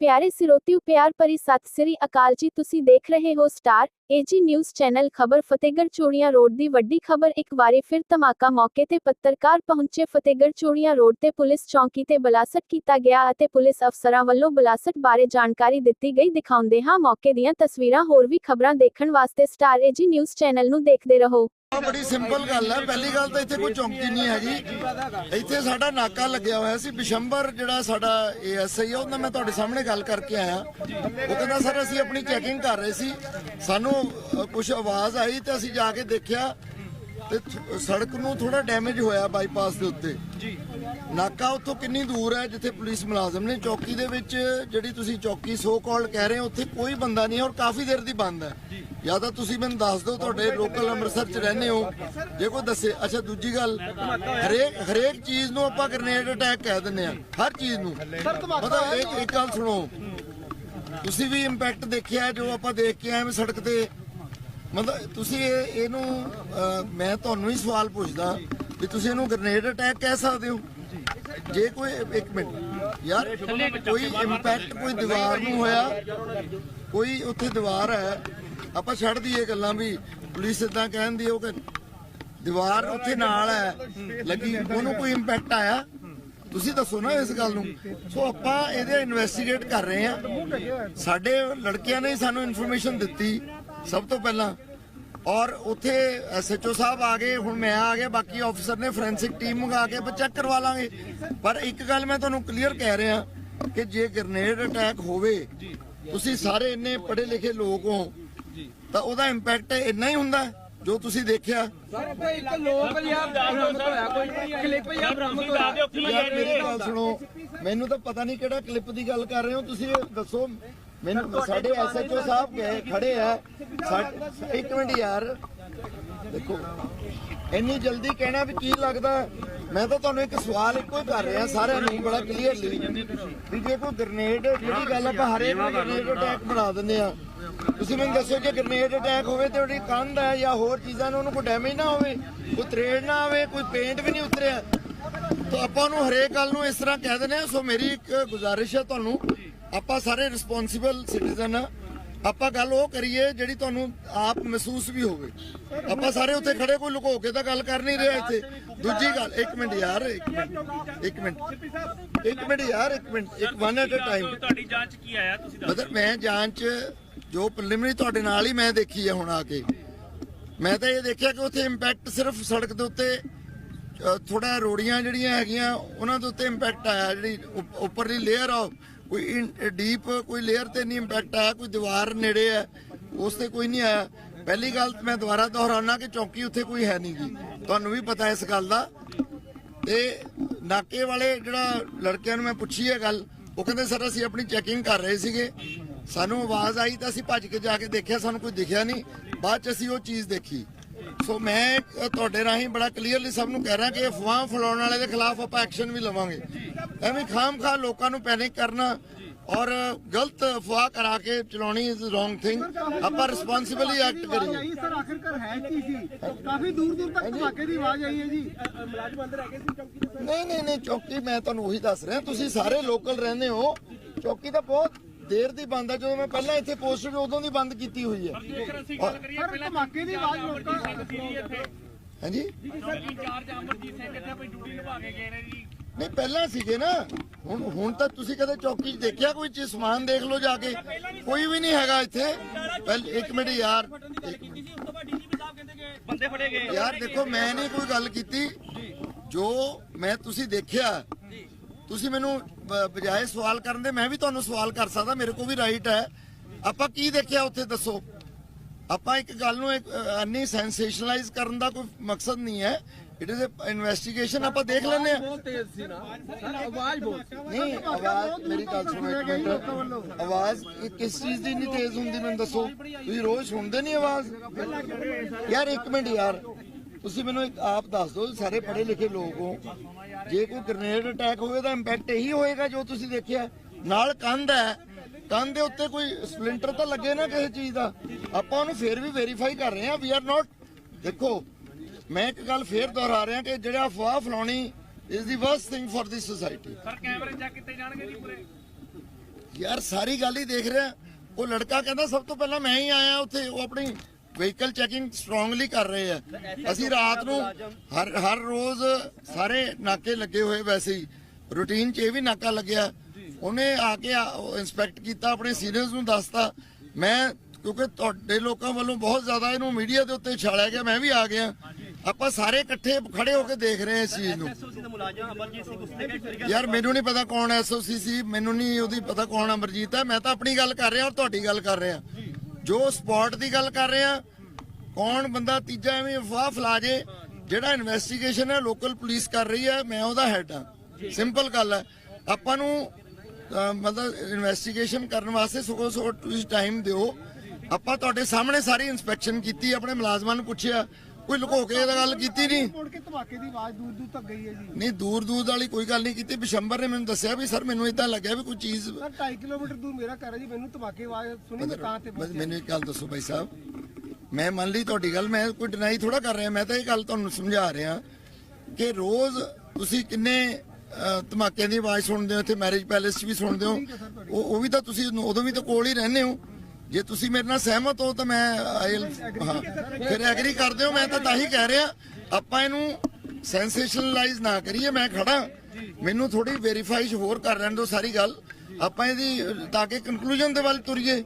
ਪਿਆਰੇ ਸਿਰੋਤਿਓ, ਪਿਆਰ ਭਰੀ ਸਤਿ ਸ੍ਰੀ ਅਕਾਲ ਜੀ। ਤੁਸੀਂ ਦੇਖ ਰਹੇ ਹੋ ਸਟਾਰ ਏਜੀ ਨਿਊਜ਼ ਚੈਨਲ ਖਬਰ ਫਤਿਹਗੜ੍ਹ ਚੂੜੀਆਂ ਰੋਡ ਦੀ ਵੱਡੀ ਖਬਰ। ਇੱਕ ਵਾਰੀ ਫਿਰ ਧਮਾਕਾ ਮੌਕੇ ਤੇ ਪੱਤਰਕਾਰ ਪਹੁੰਚੇ। ਫਤਿਹਗੜ੍ਹ ਚੂੜੀਆਂ ਰੋਡ ਤੇ ਪੁਲਿਸ ਚੌਂਕੀ ਤੇ ਬਲਾਸਟ ਕੀਤਾ ਗਿਆ ਅਤੇ ਪੁਲਿਸ ਅਫਸਰਾਂ ਵੱਲੋਂ ਬਲਾਸਟ ਬਾਰੇ ਜਾਣਕਾਰੀ ਦਿੱਤੀ ਗਈ। ਦਿਖਾਉਂਦੇ ਹਾਂ ਮੌਕੇ ਦੀਆਂ ਤਸਵੀਰਾਂ। ਹੋਰ ਵੀ ਖਬਰਾਂ ਦੇਖਣ ਵਾਸਤੇ ਸਟਾਰ ਏਜੀ ਨਿਊਜ਼ ਚੈਨਲ ਨੂੰ ਦੇਖਦੇ ਰਹੋ। ਬੜੀ ਸਿੰਪਲ ਗੱਲ ਹੈ। ਪਹਿਲੀ ਗੱਲ ਤਾਂ ਇੱਥੇ ਕੋਈ ਚੌਂਕੀ ਨਹੀਂ ਹੈਗੀ। ਇੱਥੇ ਸਾਡਾ ਨਾਕਾ ਲੱਗਿਆ ਹੋਇਆ ਸੀ। ਬਿਸ਼ੰਬਰ ਜਿਹੜਾ ਸਾਡਾ ਏਐਸਆਈ ਆ ਉਹਨਾਂ ਮੈਂ ਤੁਹਾਡੇ ਸਾਹਮਣੇ ਗੱਲ ਕਰਕੇ ਆਇਆ। ਉਹ ਕਹਿੰਦਾ, ਸਰ, ਅਸੀਂ ਆਪਣੀ ਚੈਕਿੰਗ ਕਰ ਰਹੇ ਸੀ। ਸਾਨੂੰ ਕੁਝ ਆਵਾਜ਼ ਆਈ ਤੇ ਅਸੀਂ ਜਾ ਕੇ ਦੇਖਿਆ। ਤੇ ਸੜਕ ਨੂੰ ਥੋੜਾ ਡੈਮੇਜ ਹੋਇਆ ਬਾਈਪਾਸ ਦੇ ਉੱਤੇ। ਜੀ। ਨਾਕਾ ਉੱਥੋਂ ਕਿੰਨੀ ਦੂਰ ਹੈ ਜਿੱਥੇ ਪੁਲਿਸ ਮੁਲਾਜ਼ਮ ਨੇ? ਚੌਕੀ ਦੇ ਵਿੱਚ ਜਿਹੜੀ ਤੁਸੀਂ ਚੌਕੀ ਸੋ ਕਾਲ ਕਹਿ ਰਹੇ ਹੋ ਉੱਥੇ ਕੋਈ ਬੰਦਾ ਨਹੀਂ ਔਰ ਕਾਫੀ ਦੇਰ ਦੀ ਬੰਦ ਹੈ। ਜਾਂ। ਤਾਂ ਤੁਸੀਂ ਮੈਨੂੰ ਦੱਸ ਦਿਓ ਤੁਹਾਡੇ ਲੋਕਲ ਅੰਮ੍ਰਿਤਸਰ ਚ ਰਹਿੰਦੇ ਹੋ। ਜੇ ਕੋਈ ਦੱਸੇ ਅੱਛਾ ਦੂਜੀ ਗੱਲ ਹਰੇਕ ਹਰੇਕ ਚੀਜ਼ ਨੂੰ ਆਪਾਂ ਗ੍ਰੇਨੇਡ ਅਟੈਕ ਕਹਿ ਦਿੰਦੇ ਆ ਹਰ ਚੀਜ਼ ਨੂੰ। ਮਤਲਬ ਇੱਕ ਇੱਕ ਗੱਲ ਸੁਣੋ। ਤੁਸੀਂ ਵੀ ਇੰਪੈਕਟ ਦੇਖਿਆ ਜੋ ਆਪਾਂ ਦੇਖ ਕੇ ਆਏ ਸੜਕ ਤੇ ਮਤਲਬ ਤੁਸੀਂ ਇਹ ਇਹਨੂੰ ਅਹ, ਮੈਂ ਤੁਹਾਨੂੰ ਹੀ ਸਵਾਲ ਪੁੱਛਦਾ ਵੀ ਤੁਸੀਂ ਇਹਨੂੰ ਗ੍ਰੇਨੇਡ ਅਟੈਕ ਕਹਿ ਸਕਦੇ ਹੋ? ਜੇ ਕੋਈ ਇੱਕ ਮਿੰਟ। ਯਾਰ ਕੋਈ ਇੰਪੈਕਟ ਕੋਈ ਦੀਵਾਰ ਨੂੰ ਹੋਇਆ? ਕੋਈ ਉੱਥੇ ਦੀਵਾਰ ਹੈ? ਆਪਾਂ ਛੱਡ ਦਈਏ ਗੱਲਾਂ ਵੀ ਪੁਲਿਸ ਇਦਾਂ ਕਹਿੰਦੀ ਉਹ ਕਿ ਦੀਵਾਰ ਉੱਥੇ ਨਾਲ ਹੈ। ਲੱਗੀ ਉਹਨੂੰ ਕੋਈ ਇੰਪੈਕਟ ਆਇਆ? ਤੁਸੀਂ ਦੱਸੋ ਨਾ ਇਸ ਗੱਲ ਨੂੰ। ਸੋ ਆਪਾਂ ਇਹਦੇ ਇਨਵੈਸਟੀਗੇਟ ਕਰ ਰਹੇ ਹਾਂ। ਸਾਡੇ ਲੜਕਿਆਂ ਨੇ ਸਾਨੂੰ ਇਨਫੋਰਮੇਸ਼ਨ ਦਿੱਤੀ। ਸਭ ਤੋਂ ਪਹਿਲਾਂ। ਔਰ ਉੱਥੇ ਐਸਐਚਓ ਸਾਹਿਬ ਆ ਗਏ ਹੁਣ ਮੈਂ ਆ ਗਿਆ ਬਾਕੀ ਆਫੀਸਰ ਨੇ ਫੋਰੈਂਸਿਕ ਟੀਮ ਮੰਗਾ ਕੇ ਚੈੱਕ ਕਰਵਾ ਲਾਂਗੇ। ਪਰ ਇੱਕ ਗੱਲ ਮੈਂ ਤੁਹਾਨੂੰ ਕਲੀਅਰ ਕਹਿ ਰਿਹਾ ਕਿ ਜੇ ਗ੍ਰੇਨੇਡ ਅਟੈਕ ਹੋਵੇ ਤੁਸੀਂ ਸਾਰੇ ਇੰਨੇ ਪੜ੍ਹੇ ਲਿਖੇ ਲੋਕ ਹੋ ਤਾਂ ਉਹਦਾ ਇੰਪੈਕਟ ਇੰਨਾ ਹੀ ਹੁੰਦਾ ਜੋ ਤੁਸੀਂ ਦੇਖਿਆ। ਸਰ ਕੋਈ ਇੱਕ ਲੋਕ ਜਾਂ ਬਰਾਮਦ ਹੋਇਆ ਕੋਈ ਕਲਿੱਪ ਜਾਂ ਬਰਾਮਦ ਹੋਇਆ। ਯਾਰ ਮੇਰੀ ਗੱਲ ਸੁਣੋ ਮੈਨੂੰ ਤਾਂ ਪਤਾ ਨਹੀਂ ਕਿਹੜਾ ਕਲਿੱਪ ਦੀ ਗੱਲ ਕਰ ਰਹੇ ਹੋ ਤੁਸੀਂ ਦੱਸੋ। ਮੈਨੂੰ ਸਾਡੇ ਐਸਐਚਓ ਸਾਹਿਬ ਗਏ ਖੜੇ ਆ। ਇੱਕ ਮਿੰਟ ਯਾਰ। ਦੇਖੋ ਇੰਨੀ ਜਲਦੀ ਕਹਿਣਾ ਵੀ ਕੀ ਲੱਗਦਾ? ਮੈਂ ਤਾਂ ਤੁਹਾਨੂੰ ਇੱਕ ਸਵਾਲ ਇੱਕੋ ਹੀ ਕਰ ਰਿਹਾ ਸਾਰਿਆਂ ਨੂੰ ਬੜਾ ਕਲੀਅਰਲੀ ਵੀ ਜੇ ਕੋਈ ਗ੍ਰਨੇਡ ਜਿਹੜੀ ਗੱਲ ਆਪਾਂ ਹਰੇਕ ਨੂੰ ਗ੍ਰਨੇਡ ਅਟੈਕ ਬਣਾ ਦਿੰਦੇ ਆ ਤੁਸੀਂ ਮੈਨੂੰ ਦੱਸੋ ਜੇ ਗ੍ਰਨੇਡ ਅਟੈਕ ਹੋਵੇ ਤੇ ਉਹਦੀ ਕੰਧ ਹੈ ਜਾਂ ਹੋਰ ਚੀਜ਼ਾਂ ਨੂੰ ਉਹਨੂੰ ਕੋਈ ਡੈਮੇਜ ਨਾ ਹੋਵੇ ਕੋਈ ਤਰੇੜ ਨਾ ਆਵੇ ਕੋਈ ਪੇਂਟ ਵੀ ਨਹੀਂ ਉਤਰਿਆ। ਤਾਂ ਆਪਾਂ ਨੂੰ ਹਰੇਕ ਗੱਲ ਨੂੰ ਇਸ ਤਰ੍ਹਾਂ ਕਹਿ ਦਿੰਦੇ ਆ ਸੋ ਮੇਰੀ ਇੱਕ ਗੁਜ਼ਾਰਿਸ਼ ਹੈ ਤੁਹਾਨੂੰ ਆਪਾਂ ਸਾਰੇ ਰਿਸਪੌਂਸਿਬਲ ਸਿਟੀਜ਼ਨ ਆ। ਆਪਾਂ ਗੱਲ ਉਹ ਕਰੀਏ ਜਿਹੜੀ ਤੁਹਾਨੂੰ ਆਪ ਮਹਿਸੂਸ ਵੀ ਹੋਵੇ। ਆਪਾਂ ਸਾਰੇ ਉੱਥੇ ਖੜੇ ਕੋਈ ਲੁਕੋ ਕੇ ਤਾਂ ਗੱਲ ਕਰ ਨਹੀਂ ਰਿਹਾ ਇੱਥੇ। ਦੂਜੀ ਗੱਲ ਇੱਕ ਮਿੰਟ ਯਾਰ ਇੱਕ ਮਿੰਟ ਇੱਕ ਮਿੰਟ। ਇੱਕ ਮਿੰਟ ਯਾਰ ਇੱਕ ਮਿੰਟ ਇੱਕ ਵਨ ਐਟ ਅ ਟਾਈਮ ਤੁਹਾਡੀ ਜਾਂਚ ਕੀ ਆਇਆ? ਤੁਸੀਂ ਦੱਸੋ। ਮਤਲਬ ਮੈਂ ਜਾਂਚ ਜੋ ਪ੍ਰੀਲਿਮਿਨਰੀ ਤੁਹਾਡੇ ਨਾਲ ਹੀ ਮੈਂ ਦੇਖੀ ਹੈ ਹੁਣ ਆ ਕੇ। ਮੈਂ ਤਾਂ ਇਹ ਦੇਖਿਆ ਕਿ ਉੱਥੇ ਇੰਪੈਕਟ ਸਿਰਫ ਸੜਕ ਦੇ ਉੱਤੇ ਥੋੜਾ ਰੋੜੀਆਂ ਜਿਹੜੀਆਂ ਹੈਗੀਆਂ ਉਹਨਾਂ ਦੇ ਉੱਤੇ ਇੰਪੈਕਟ ਆਇਆ ਜਿਹੜੀ ਉੱਪ- ਉੱਪਰਲੀ ਲੇਅਰ ਆ ਕੋਈ ਡੀਪ ਕੋਈ ਲੇਅਰ ਤੇ ਨਹੀਂ ਇੰਪੈਕਟ ਆਇਆ, ਕੋਈ ਦੀਵਾਰ ਨੇੜੇ ਹੈ, ਉਸ ਤੇ ਕੋਈ ਨਹੀਂ ਆਇਆ। ਪਹਿਲੀ ਗੱਲ ਮੈਂ ਦੁਬਾਰਾ ਦੁਹਰਾਉਣਾ ਕਿ ਚੌਕੀ ਉੱਥੇ ਕੋਈ ਹੈ ਨਹੀਂ ਗੀ ਤੁਹਾਨੂੰ ਵੀ ਪਤਾ ਇਸ ਗੱਲ ਦਾ। ਤੇ ਨਾਕੇ ਵਾਲੇ ਜਿਹੜਾ ਲੜਕਿਆਂ ਨੂੰ ਮੈਂ ਪੁੱਛੀ ਹੈ ਗੱਲ, ਉਹ ਕਹਿੰਦੇ, ਸਰ, ਅਸੀਂ ਆਪਣੀ ਚੈਕਿੰਗ ਕਰ ਰਹੇ ਸੀਗੇ। ਸਾਨੂੰ ਆਵਾਜ਼ ਆਈ ਤਾਂ ਅਸੀਂ ਭੱਜ ਕੇ ਜਾ ਕੇ ਦੇਖਿਆ, ਸਾਨੂੰ ਕੋਈ ਦਿਖਿਆ ਨਹੀਂ। ਬਾਅਦ ਚ ਅਸੀਂ ਉਹ ਚੀਜ਼ ਦੇਖੀ। ਸੋ ਮੈਂ ਤੁਹਾਡੇ ਰਾਹੀਂ ਬੜਾ ਕਲੀਅਰਲੀ ਸਭ ਨੂੰ ਕਹਿ ਰਿਹਾ ਕਿ ਅਫਵਾਹ ਫੈਲਾਉਣ ਵਾਲੇ ਦੇ ਖਿਲਾਫ ਆਪਾਂ ਐਕਸ਼ਨ ਵੀ ਲਵਾਂਗੇ। ਐਵੇਂ ਖਾਮ-ਖਾ ਲੋਕਾਂ ਨੂੰ ਪੈਨਿਕ ਕਰਨਾ ਔਰ ਗਲਤ ਅਫਵਾਹ ਕਰਾ ਕੇ ਚਲਾਉਣੀ ਇਜ਼ ਰੋਂਗ ਥਿੰਗ ਆਪਾਂ ਰਿਸਪੌਂਸਿਬਲੀ ਐਕਟ ਕਰੀਏ। ਸਰ ਆਖਿਰਕਾਰ ਹੈ ਕੀ ਸੀ? ਕਾਫੀ ਦੂਰ ਦੂਰ ਤੱਕ ਧਮਾਕੇ ਦੀ ਆਵਾਜ਼ ਆਈ ਹੈ ਜੀ। ਮੁਲਾਜ਼ਮ ਅੰਦਰ ਹੈਗੇ ਸੀ ਚੌਕੀ ਦੇ ਨਹੀਂ ਨਹੀਂ ਨਹੀਂ ਚੌਕੀ ਮੈਂ ਤੁਹਾਨੂੰ ਉਹੀ ਦੱਸ ਰਿਹਾ। ਤੁਸੀਂ ਸਾਰੇ ਲੋਕਲ ਰਹਿੰਦੇ ਹੋ। ਚੌਕੀ ਤਾਂ ਬਹੁਤ ਦੇਰ ਦੀ ਬੰਦ ਹੈ ਜਦੋਂ ਮੈਂ ਪਹਿਲਾਂ ਇੱਥੇ ਪੋਸਟਡ ਉਦੋਂ ਦੀ ਬੰਦ ਕੀਤੀ ਹੋਈ ਹੈ। ਪਰ ਧਮਾਕੇ ਦੀ ਆਵਾਜ਼ ਲੋਕਾਂ ਹਾਂਜੀ। ਚੌਕੀ ਇੰਚਾਰਜ ਅਮਰਜੀਤ ਸਿੰਘ ਇੱਥੇ ਆਪਣੀ ਡਿਊਟੀ ਨਿਭਾ ਕੇ ਗਏ ਨੇ ਜੀ। ਨਹੀਂ, ਪਹਿਲਾਂ ਸੀਗੇ ਨਾ। ਹੁਣ ਹੁਣ ਤਾਂ ਤੁਸੀਂ ਕਦੇ ਚੌਕੀ 'ਚ ਦੇਖਿਆ ਕੋਈ ਚੀਜ਼? ਸਮਾਨ ਦੇਖ ਲਓ ਜਾ ਕੇ। ਕੋਈ ਵੀ ਨਹੀਂ ਹੈਗਾ ਇੱਥੇ। ਪਹਿਲ, ਇੱਕ ਮਿੰਟ ਯਾਰ। ਇੱਕ ਮਿੰਟ। ਬੰਦੇ ਫੜੇ ਗਏ ਯਾਰ, ਦੇਖੋ, ਮੈਂ ਨਹੀਂ ਕੋਈ ਗੱਲ ਕੀਤੀ। ਜੋ ਮੈਂ ਤੁਸੀਂ ਦੇਖਿਆ, ਤੁਸੀਂ ਮੈਨੂੰ ਬ- ਬਜਾਏ ਸਵਾਲ ਕਰਨ ਦੇ, ਮੈਂ ਵੀ ਤੁਹਾਨੂੰ ਸਵਾਲ ਕਰ ਸਕਦਾ। ਮੇਰੇ ਕੋਲ ਵੀ ਰਾਈਟ ਹੈ। ਆਪਾਂ ਕੀ ਦੇਖਿਆ ਉੱਥੇ, ਦੱਸੋ? ਆਪਾਂ ਇੱਕ ਗੱਲ ਨੂੰ ਇੱਕ ਅੰਨੀ ਸੈਂਸੇਸ਼ਨਲਾਈਜ਼ ਕਰਨ ਦਾ ਕੋਈ ਮਕਸਦ ਨਹੀਂ ਹੈ। ਇਟ ਇਜ਼ ਅ ਇਨਵੈਸਟੀਗੇਸ਼ਨ ਆਪਾਂ ਦੇਖ ਲੈਂਦੇ ਆ ਬਹੁਤ ਤੇਜ਼ ਸੀ ਨਾ। ਸਰ ਆਵਾਜ਼ ਬਹੁਤ ਨਹੀਂ ਆਵਾਜ਼ ਮੇਰੀ ਗੱਲ ਸੁਣੋ ਇੱਕ ਮਿੰਟ। ਆਵਾਜ਼ ਇਹ ਕਿਸ ਚੀਜ਼ ਦੀ ਇੰਨੀ ਤੇਜ਼ ਹੁੰਦੀ ਮੈਨੂੰ ਦੱਸੋ? ਤੁਸੀਂ ਰੋਜ਼ ਸੁਣਦੇ ਨਹੀਂ ਆਵਾਜ਼? ਯਾਰ ਇੱਕ ਮਿੰਟ ਯਾਰ। ਤੁਸੀਂ ਮੈਨੂੰ ਇੱਕ ਆਪ ਦੱਸ ਦਿਓ ਸਾਰੇ ਪੜ੍ਹੇ ਲਿਖੇ ਲੋਕ ਹੋ। ਜੇ ਕੋਈ ਗ੍ਰੇਨੇਡ ਅਟੈਕ ਹੋਵੇ ਤਾਂ ਇੰਪੈਕਟ ਇਹੀ ਹੋਏਗਾ ਜੋ ਤੁਸੀਂ ਦੇਖਿਆ। ਨਾਲ ਕੰਧ ਹੈ। ਕੰਧ ਦੇ ਉੱਤੇ ਕੋਈ ਸਪਲਿੰਟਰ ਤਾਂ ਲੱਗੇ ਨਾ ਕਿਸੇ ਚੀਜ਼ ਦਾ। ਆਪਾਂ ਉਹਨੂੰ ਫੇਰ ਵੀ ਵੈਰੀਫਾਈ ਕਰ ਰਹੇ ਹਾਂ। ਵੀ ਆਰ ਨਾਟ ਦੇਖੋ ਮੈਂ ਇੱਕ ਗੱਲ ਫੇਰ ਦੁਹਰਾ ਰਿਹਾ ਕਿ ਜਿਹੜਾ ਅਫਵਾਹ ਫਲਾਉਣੀ is the worst thing for the society sir ਕੈਮਰੇ ਚੈੱਕ ਕੀਤੇ ਜਾਣਗੇ ਜੀ ਪੂਰੇ। ਯਾਰ ਸਾਰੀ ਗੱਲ ਹੀ ਦੇਖ ਰਿਹਾ। ਉਹ ਲੜਕਾ ਕਹਿੰਦਾ ਸਭ ਤੋਂ ਪਹਿਲਾਂ ਮੈਂ ਹੀ ਆਇਆ ਉੱਥੇ। ਉਹ ਆਪਣੀ ਵਹੀਕਲ ਚੈਕਿੰਗ ਸਟਰੋਂਗਲੀ ਕਰ ਰਹੇ ਆ। ਅਸੀਂ ਰਾਤ ਨੂੰ ਹਰ ਹਰ ਰੋਜ਼ ਸਾਰੇ ਨਾਕੇ ਲੱਗੇ ਹੋਏ ਵੈਸੇ ਹੀ। ਰੂਟੀਨ 'ਚ ਇਹ ਵੀ ਨਾਕਾ ਲੱਗਿਆ। ਉਹਨੇ ਆ ਕੇ ਇਨਸਪੈਕਟ ਕੀਤਾ ਆਪਣੇ ਸੀਨੀਅਰਸ ਨੂੰ ਦੱਸਤਾ। ਮੈਂ ਕਿਉਂਕਿ ਤੁਹਾਡੇ ਲੋਕਾਂ ਵੱਲੋਂ ਬਹੁਤ ਜ਼ਿਆਦਾ ਇਹਨੂੰ ਮੀਡੀਆ ਦੇ ਉੱਤੇ ਛਾਲਿਆ ਗਿਆ। ਮੈਂ ਵੀ ਆ ਗਿਆ। ਆਪਾਂ ਸਾਰੇ ਇਕੱਠੇ ਖੜੇ ਹੋ ਕੇ ਦੇਖ ਰਹੇ ਹਾਂ ਇਸ ਚੀਜ਼ ਨੂੰ। ਯਾਰ ਮੈਨੂੰ ਨਹੀਂ ਪਤਾ ਕੌਣ ਐਸਓਸੀ ਸੀ ਮੈਨੂੰ ਨਹੀਂ ਉਹਦੀ ਪਤਾ ਕੌਣ ਅਮਰਜੀਤ ਹੈ। ਮੈਂ ਤਾਂ ਆਪਣੀ ਗੱਲ ਕਰ ਰਿਹਾ ਔਰ ਤੁਹਾਡੀ ਗੱਲ ਕਰ ਰਿਹਾ। ਜੋ। ਸਪੌਟ ਦੀ ਗੱਲ ਕਰ ਰਿਹਾ ਕੌਣ ਬੰਦਾ ਤੀਜਾ ਐਵੇਂ ਅਫਵਾਹ ਫਲਾ ਜੇ ਜਿਹੜਾ ਇਨਵੈਸਟੀਗੇਸ਼ਨ ਹੈ ਲੋਕਲ ਪੁਲਿਸ ਕਰ ਰਹੀ ਹੈ ਮੈਂ ਉਹਦਾ ਹੈਡ ਹਾਂ। ਸਿੰਪਲ ਗੱਲ ਹੈ। ਆਪਾਂ ਨੂੰ ਮਤਲਬ ਇਨਵੈਸਟੀਗੇਸ਼ਨ ਕਰਨ ਵਾਸਤੇ ਸਗੋਂ ਸਗੋਂ ਤੁਸੀਂ ਟਾਈਮ ਦਿਓ। ਆਪਾਂ ਤੁਹਾਡੇ ਸਾਹਮਣੇ ਸਾਰੀ ਇਨਸਪੈਕਸ਼ਨ ਕੀਤੀ ਆਪਣੇ ਮੁਲਾਜ਼ਮਾਂ ਨੂੰ ਪੁੱਛਿਆ। ਕੋਈ ਲੁਕੋ ਕੇ ਇਹਦਾ ਗੱਲ ਕੀਤੀ ਨਹੀਂ। ਮੁੜ ਕੇ ਧਮਾਕੇ ਦੀ ਆਵਾਜ਼ ਦੂਰ ਦੂਰ ਤੱਕ ਗਈ ਹੈ ਜੀ। ਨਹੀਂ ਦੂਰ ਦੂਰ ਵਾਲੀ ਕੋਈ ਗੱਲ ਨਹੀਂ ਕੀਤੀ। ਬਿਸ਼ੰਬਰ ਨੇ ਮੈਨੂੰ ਦੱਸਿਆ ਵੀ ਸਰ ਮੈਨੂੰ ਇਦਾਂ ਲੱਗਿਆ ਵੀ ਕੋਈ ਚੀਜ਼ ਸਰ 2.5 ਕਿਲੋਮੀਟਰ ਦੂਰ ਮੇਰਾ ਘਰ ਹੈ ਜੀ ਮੈਨੂੰ ਧਮਾਕੇ ਦੀ ਆਵਾਜ਼ ਸੁਣੀ ਮੈਂ ਤਾਂ ਤੇ ਬਸ ਮੈਨੂੰ ਇੱਕ ਗੱਲ ਦੱਸੋ ਭਾਈ ਸਾਹਿਬ। ਮੈਂ ਮੰਨ ਲਈ ਤੁਹਾਡੀ ਗੱਲ ਮੈਂ ਕੋਈ ਡਿਨਾਈ ਥੋੜਾ ਕਰ ਰਿਹਾ ਮੈਂ ਤਾਂ ਇਹ ਗੱਲ ਤੁਹਾਨੂੰ ਸਮਝਾ ਰਿਹਾ ਕਿ ਰੋਜ਼ ਤੁਸੀਂ ਕਿੰਨੇ ਅਹ, ਧਮਾਕਿਆਂ ਦੀ ਆਵਾਜ਼ ਸੁਣਦੇ ਹੋ ਇੱਥੇ ਮੈਰਿਜ ਪੈਲੇਸ 'ਚ ਵੀ ਸੁਣਦੇ ਹੋ। ਉਹ ਵੀ ਤਾਂ ਤੁਸੀਂ ਉਦੋਂ ਵੀ ਤਾਂ ਕੋਲ ਹੀ ਰਹਿੰਦੇ ਹੋ। ਜੇ ਤੁਸੀਂ ਮੇਰੇ ਨਾਲ ਸਹਿਮਤ ਹੋ ਤਾਂ ਮੈਂ I'll- ਹਾਂ, ਫਿਰ ਐਗਰੀ ਕਰਦੇ ਹੋ, ਮੈਂ ਤਾਂ ਤਾਂ ਹੀ ਕਹਿ ਰਿਹਾ। ਆਪਾਂ ਇਹਨੂੰ ਸੈਂਸੇਸ਼ਨਲਾਈਜ਼ ਨਾ ਕਰੀਏ, ਮੈਂ ਖੜਾ। ਮੈਨੂੰ ਥੋੜੀ ਵੈਰੀਫਾਈ ਹੋਰ ਕਰ ਲੈਣ ਦਿਓ ਸਾਰੀ ਗੱਲ। ਆਪਾਂ ਇਹਦੀ, ਤਾਂ ਕਿ ਕਨਕਲੂਜਨ ਦੇ ਵੱਲ ਤੁਰੀਏ।